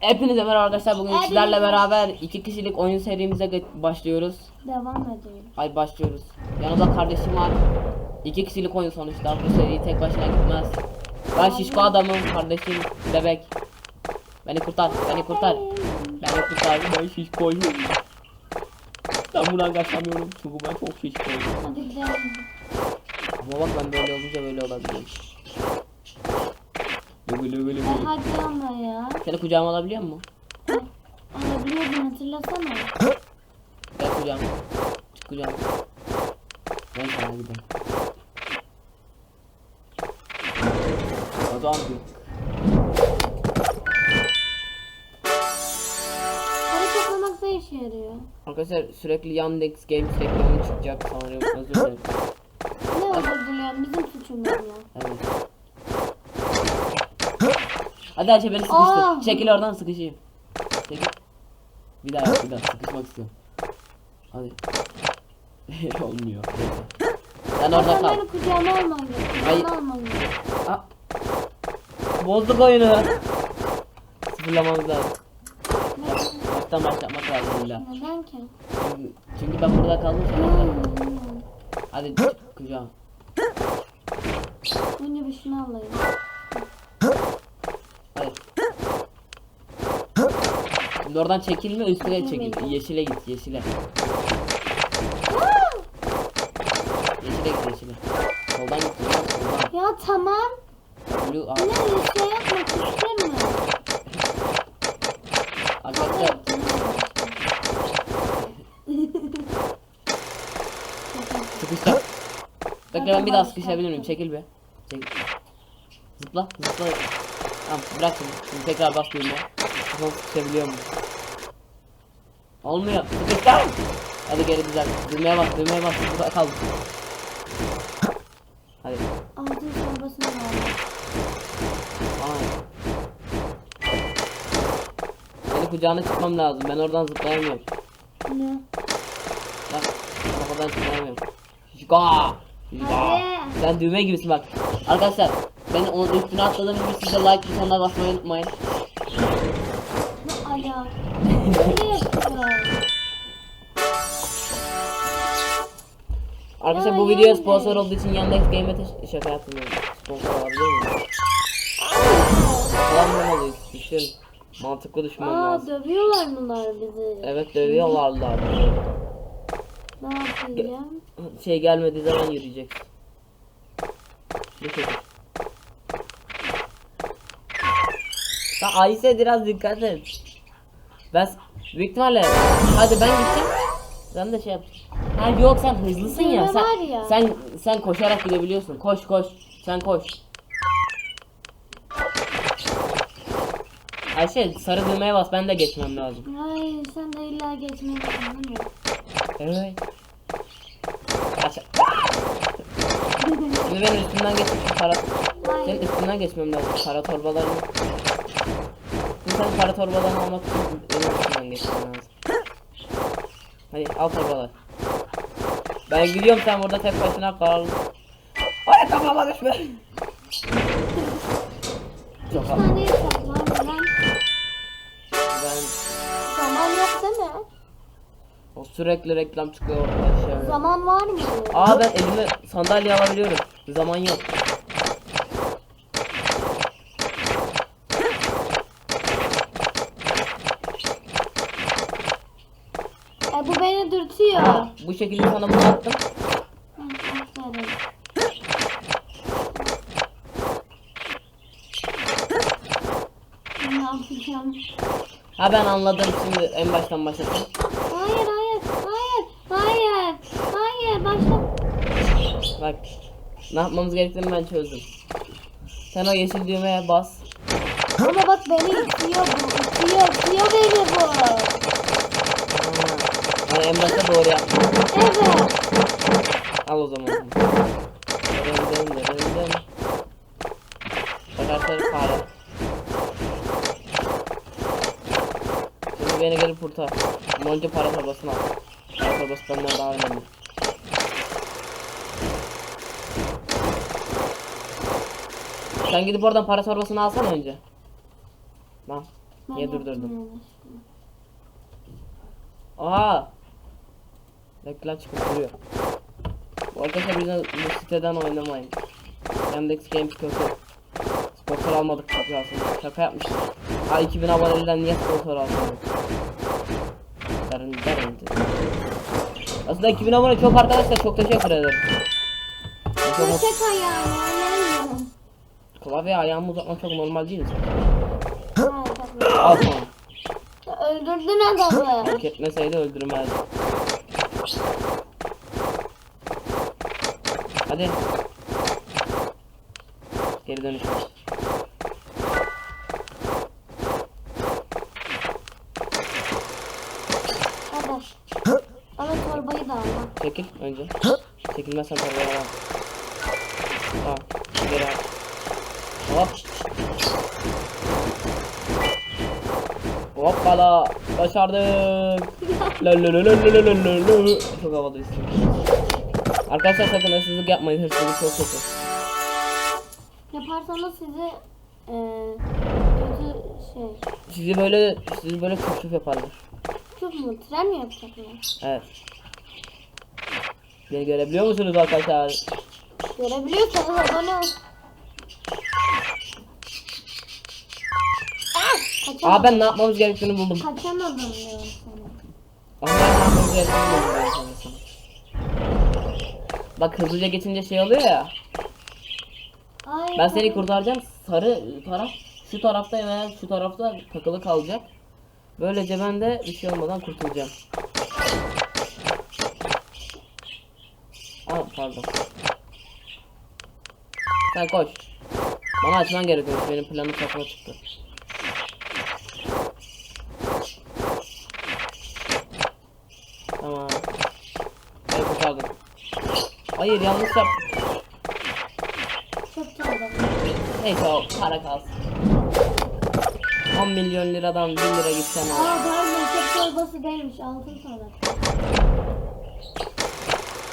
Hepinize merhaba arkadaşlar. Bugün Hepinize. sizlerle beraber iki kişilik oyun serimize başlıyoruz. Devam edelim. Ay başlıyoruz. Yanımda kardeşim var. İki kişilik oyun sonuçta. Bu seri tek başına gitmez. Ben şişko adamım. Kardeşim bebek. Beni kurtar. Beni kurtar. Beni kurtar. Ben şişkoyum. Ben buradan kaçamıyorum. Çünkü ben çok şişkoyum. Hadi gidelim. Ama bak ben böyle olunca böyle olabiliyorum. Böyle böyle böyle. hadi ama ya. Seni kucağıma alabiliyor mu? Alabiliyordun hatırlasana. Gel kucağıma. Çık kucağıma. Ben sana gidelim. Hadi abi. Para toplamak da işe yarıyor. Arkadaşlar sürekli Yandex Games reklamı çıkacak sanırım. Özür dilerim. Ne özür diliyorum bizim suçumuz ya. Evet. Hadi Ayşe beni sıkıştır. Aa. Çekil oradan sıkışayım. Çekil. Bir daha bir daha sıkışmak istiyorum. Hadi. Olmuyor. Sen orada kal. beni kucağıma alman gerekiyor. Hayır. Bana alman gerekiyor. Aa. Bozduk oyunu. Sıfırlamamız lazım. Baştan başlatmak lazım illa. Neden ki? Çünkü, çünkü ben burada kaldım sen orada. Hmm. Hadi çık kucağım. Önce bir şunu alayım. Hadi. Şimdi oradan çekilme üstüne çekil. Yeşile git yeşile. Yeşile git yeşile. Soldan git soldan. Ya tamam. Blue Ne al. bir şey yapmak istemiyorum. Arkadaşlar sıkışacağım. Bekle ben bir daha sıkışabilir miyim? Çekil be. Çekil. Zıpla zıpla. Tamam bırak şimdi. Şimdi tekrar bas düğmeye. Bakalım sıkışabiliyor mu? Olmuyor. Sıkıştım. Hadi geri düzel. Düğmeye bas düğmeye bas. Burada kal. Hadi. Altın çorbasını alayım. Aa. Seni kucağına çıkmam lazım. Ben oradan zıplayamıyorum. Ne? Bak. Arabadan çıkayamıyorum. Şika. Şika. Hadi. Sen düğme gibisin bak. Arkadaşlar ben onun üstüne atladığım gibi siz de like butonuna basmayı unutmayın. Arkadaşlar bu video sponsor olduğu için Yandex Game'e şaka yapmıyorum. Sponsor olabilir mi? Kullanmamalıyız. Düşün. Mantıklı düşünmem Aa lazım. dövüyorlar bunlar bizi. Evet dövüyorlarlar. Ne yapacağım? Şey gelmediği zaman yürüyecek. Ayşe biraz dikkat et. Ben büyük ihtimalle hadi ben gideceğim. Sen de şey yap. Ha yok sen hızlısın ya. Sen, var ya. sen sen koşarak gidebiliyorsun. Koş koş. Sen koş. Ayşe sarı düğmeye bas ben de geçmem lazım. Hayır sen de illa düşündün mü? Evet. Aşağı. Şimdi benim üstümden şu para... Senin üstünden geçmem lazım para torbalarını. Sen para torbalarını almak için benim üstümden geçmen lazım. Hadi al torbalar. Ben gidiyorum sen burada tek başına kal. Ay kafama düşme. Çok neden? Ben Zaman yok mi? o sürekli reklam çıkıyor orada aşağıya. Zaman var mı? Aa ben elime sandalye alabiliyorum. Zaman yok. E bu beni dürtüyor. Aa, bu şekilde sana bunu attım. Ha ben anladım şimdi en baştan başlatayım. Hayır hayır hayır hayır hayır başla. Bak ne yapmamız gerektiğini ben çözdüm. Sen o yeşil düğmeye bas. Ama bak beni itiyor bu itiyor itiyor beni bu. En başta doğru yaptım. Evet. Al o zaman. Dön dön dön dön. Arkadaşlar fare. Şimdi beni gelip kurtar. Ama önce para torbasını al. Para torbası benden daha önemli. Sen gidip oradan para torbasını alsana önce. Lan. Niye durdurdun? yanlışlıkla. Reklam çıkıp duruyor. Bu arkadaşlar bizden bu siteden oynamayın. Yandex Games kötü. Sponsor almadık çok aslında. Şaka yapmışlar. Ha 2000 aboneliden niye sponsor almadık? Derin derin. Aslında 2000 abone çok arkadaşlar çok teşekkür ederim. Çok Köşek ayağını oynayamıyorum. Klavye ayağımı uzatmak çok normal değil mi? Al sana. Öldürdün adamı. Hak etmeseydi öldürmezdi. Hadi. Geri dönüş. Hadi. Ama torbayı da al. Çekil önce. Çekilmezsen tabii al. Tamam. Geri al. Hop. Hoppala. Başardık. Çok havalı istiyorum. Arkadaşlar sakın hırsızlık yapmayın. Hırsızlık çok kötü. Yaparsanız sizi eee kötü şey. Sizi böyle sizi böyle küf yaparlar. Çok mu? Tren mi yapacaklar? Evet. Beni görebiliyor musunuz arkadaşlar? Görebiliyorsanız abone ol. Ah! Kaçamadım. Aa ben ne yapmamız gerektiğini buldum. Kaçamadım diyorum ben sana. sana. Bak hızlıca geçince şey oluyor ya. Ay, Ben seni kurtaracağım. Sarı taraf şu tarafta veya şu tarafta takılı kalacak. Böylece ben de bir şey olmadan kurtulacağım. Aa pardon. Sen koş. Bana açman gerekiyor. Benim planım saçma çıktı. Tamam. Hayır kurtardım. Hayır yanlış yap. Çok çaldım. Neyse o para kalsın. 10 milyon liradan 1 lira gitsen. Aa pardon çok torbası değilmiş. Altın sonra.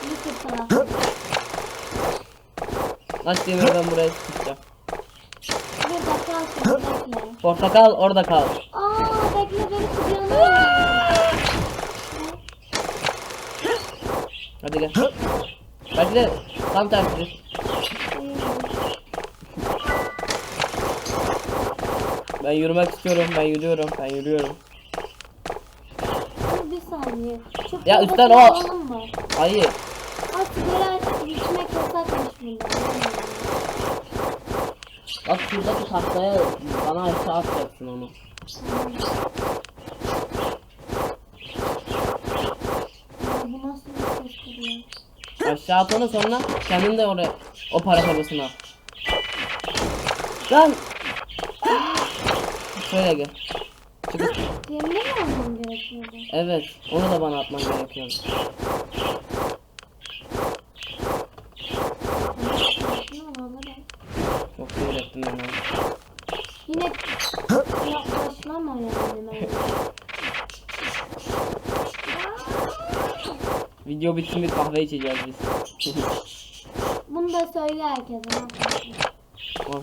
Bir taraf. Aç demir ben buraya sıkacağım. Bir dakika alsın. Bekle. Portakal orada kal. Aa bekle beni kucağına Hadi gel. Belki de tam tersi. Ben yürümek istiyorum. Ben yürüyorum. Ben yürüyorum. Bir saniye. Şu Ya üstten o- mı? Hayır. Aa sigara içmek yasakmış bunda. Bak şuradaki tahtaya bana aşağı atacaksın onu. Ya bu nasıl bir sestir ya? Aşağı at onu sonra kendin de oraya o para torbasına. al. Lan. Şöyle gel. Çıkış. Yerine mi almam gerekiyordu? Evet, onu da bana atman gerekiyordu. Şunu alırım. Çok sinir ettin beni. ama. Yine yaklaşlama yani ben. Video bitsin bir kahve içeceğiz biz. Bunu da söyle herkese. ne yapıyorsun? Al,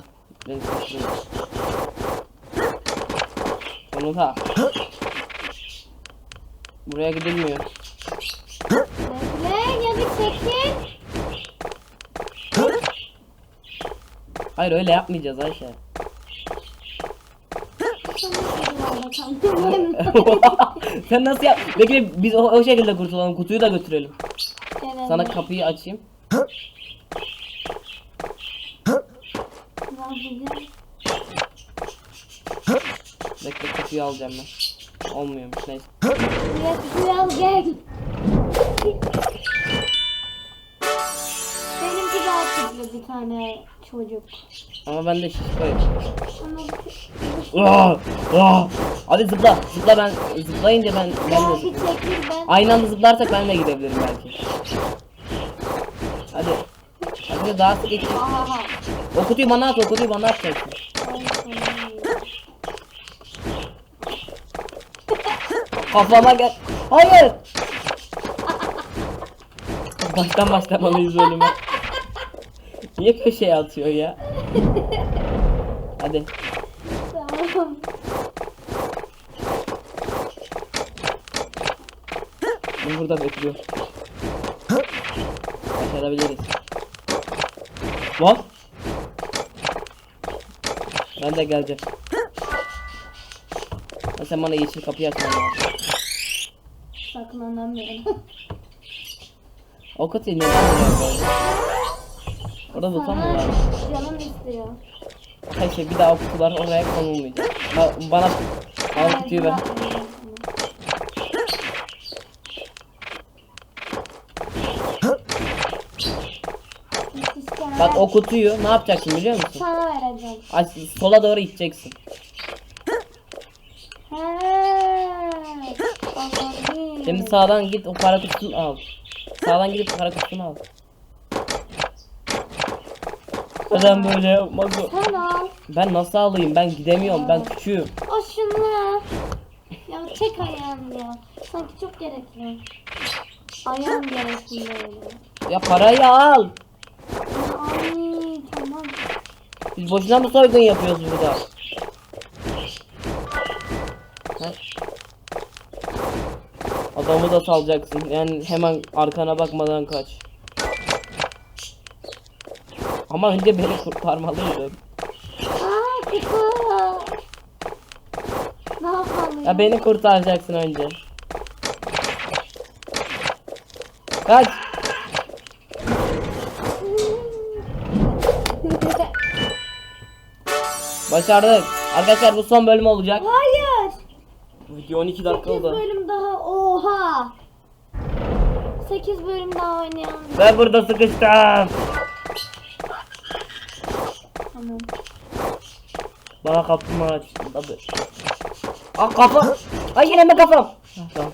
beni sıkıştırın. Sonunda. Buraya gidilmiyor. Bekle ya bir çekil. Hayır öyle yapmayacağız Ayşe. Sana şuralarda kaldım. Sen nasıl yap? Bekle biz o, o şekilde kurtulalım. Kutuyu da götürelim. Gene Sana kapıyı açayım. Bekle kapıyı alacağım ben. Olmuyormuş neyse. Buraya suyu al gel. Benimki daha küçük bir tane çocuk. Ama ben de şişkoyum. Ama Ah, ah. Hadi zıpla. Zıpla ben. Zıplayınca ben ben de ya bir çekil ben. Aynı anda zıplarsak ben de gidebilirim belki. Hadi. Hadi daha sık. Aha. O kutuyu bana at, o kutuyu bana. Ay, sana. Kafama gel. Hayır. Baştan başlamalıyız ölüme. Niye köşeye atıyor ya? Hadi. Tamam. Ben burada bekliyor. Başarabiliriz. Bak. Ben de geleceğim. Ben sen bana yeşil kapıyı açman lazım. Saklanamıyorum. O kadar inanamıyorum. Orada tutan mı var? canım istiyor. Hayır şey bir daha o kutular oraya konulmayacak. Ba bana al kutuyu ver. Bak o kutuyu ne yapacaksın biliyor musun? Sana vereceğim. Aç, sola doğru iteceksin. Şimdi sağdan git o para kutusunu al. Sağdan gidip para kutusunu al. Neden böyle yapmaz o? Sen al. Ben nasıl alayım? Ben gidemiyorum. Ben küçüğüm. O şunu. Ya çek ayağını ya. Sanki çok gerekli. Ayağım gerekli böyle. Ya parayı al. Ay tamam. Biz boşuna mı soygun yapıyoruz burada? Ha? Adamı da salacaksın. Yani hemen arkana bakmadan kaç. Ama önce beni kurtarmalıydın. Aa kutu. Ne yapalım? Ya beni kurtaracaksın önce. Kaç. Başardık. Arkadaşlar bu son bölüm olacak. Hayır. Video 12 dakika 8 oldu. bölüm daha. Oha. 8 bölüm daha oynayalım. Ben burada sıkıştım. Tamam. Bana kapımı aç. Tabii. Ah kafam. Ay yine mi kafam? Tamam.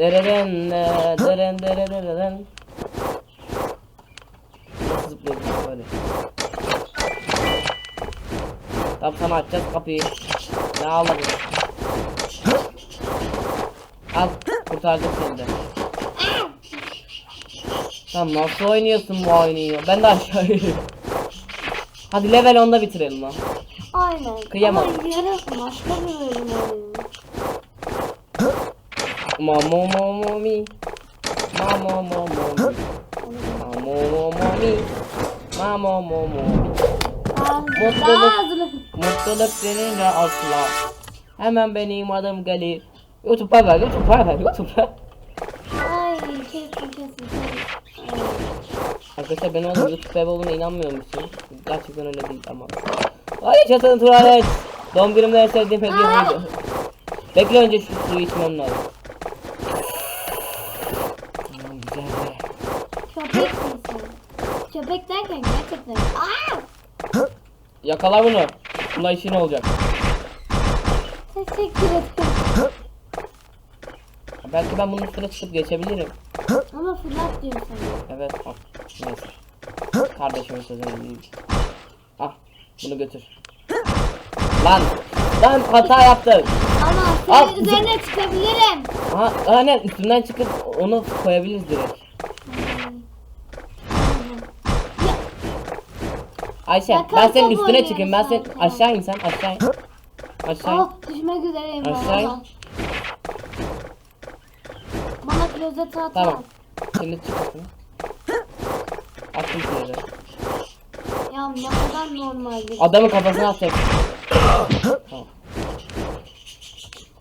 e, deren, dereren. Nasıl zıplıyorsun böyle? Tamam sana açacağız kapıyı. Ne alalım? Al kurtardık seni de. Tamam nasıl oynuyorsun bu oyunu ya? Ben de aşağı Hadi level 10'da bitirelim lan. Aynen. Kıyamam. Ama yarın başka bir bölüm oynuyor. Mamo momo mi. Mamo momo mi. Mamo momo mi. Mamo momo mi. Mutluluk. Mutluluk seninle asla. Hemen benim adım gelir. YouTube'a ver, YouTube'a ver, YouTube'a. Ay kesin kesin. Arkadaşlar ben onun YouTube ev olduğuna inanmıyormuşum. Gerçekten öyle değil ama. Ay çatın tuvalet. Doğum günümde en sevdiğim hediye buydu. Bekle önce şu suyu içmem lazım. Hmm, güzel be. Köpeksin sen. Köpek derken gerçekten. Aa! Yakala bunu. Buna işin olacak. Teşekkür ederim. Belki ben bunun üstüne çıkıp geçebilirim. Ama fırlat diyor sana. Evet. Al. Neyse. Kardeşimin sözünü dinleyeyim. Ah. Bunu götür. Lan. Lan hata yaptım. Ama Al. senin üzerine çıkabilirim. Ha, aynen üstünden çıkıp onu koyabiliriz direkt. Ya, Ayşe Ya ben senin kartopu üstüne çıkayım. Ben sen aşağı in sen aşağı in. Aşağı in. oh düşmek üzereyim ben Aşağı in. Bana klozet at. Tamam. Şimdi çık üstüne. Attım şöyle. Ya ne kadar normal bir Adamın kafasına atacak. Tamam.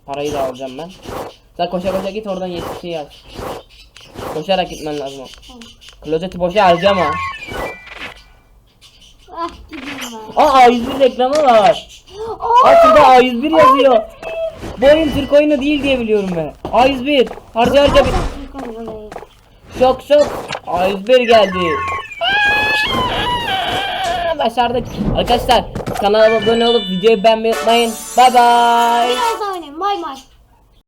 Parayı da alacağım ben. Sen koşa koşa git oradan yeşil şeyi aç. Koşarak gitmen lazım. Tamam. Klozeti boşa harcama. Ah gideyim ben. Aa A101 reklamı var. Oh! Aa şurada A101 yazıyor. Bu oyun Türk oyunu değil diye biliyorum ben. A101. Harca harca bir... Şok şok. A101 geldi. Başardık. Arkadaşlar kanala abone olup videoyu beğenmeyi unutmayın. Bay bay. Biraz oynayayım. Bay bay.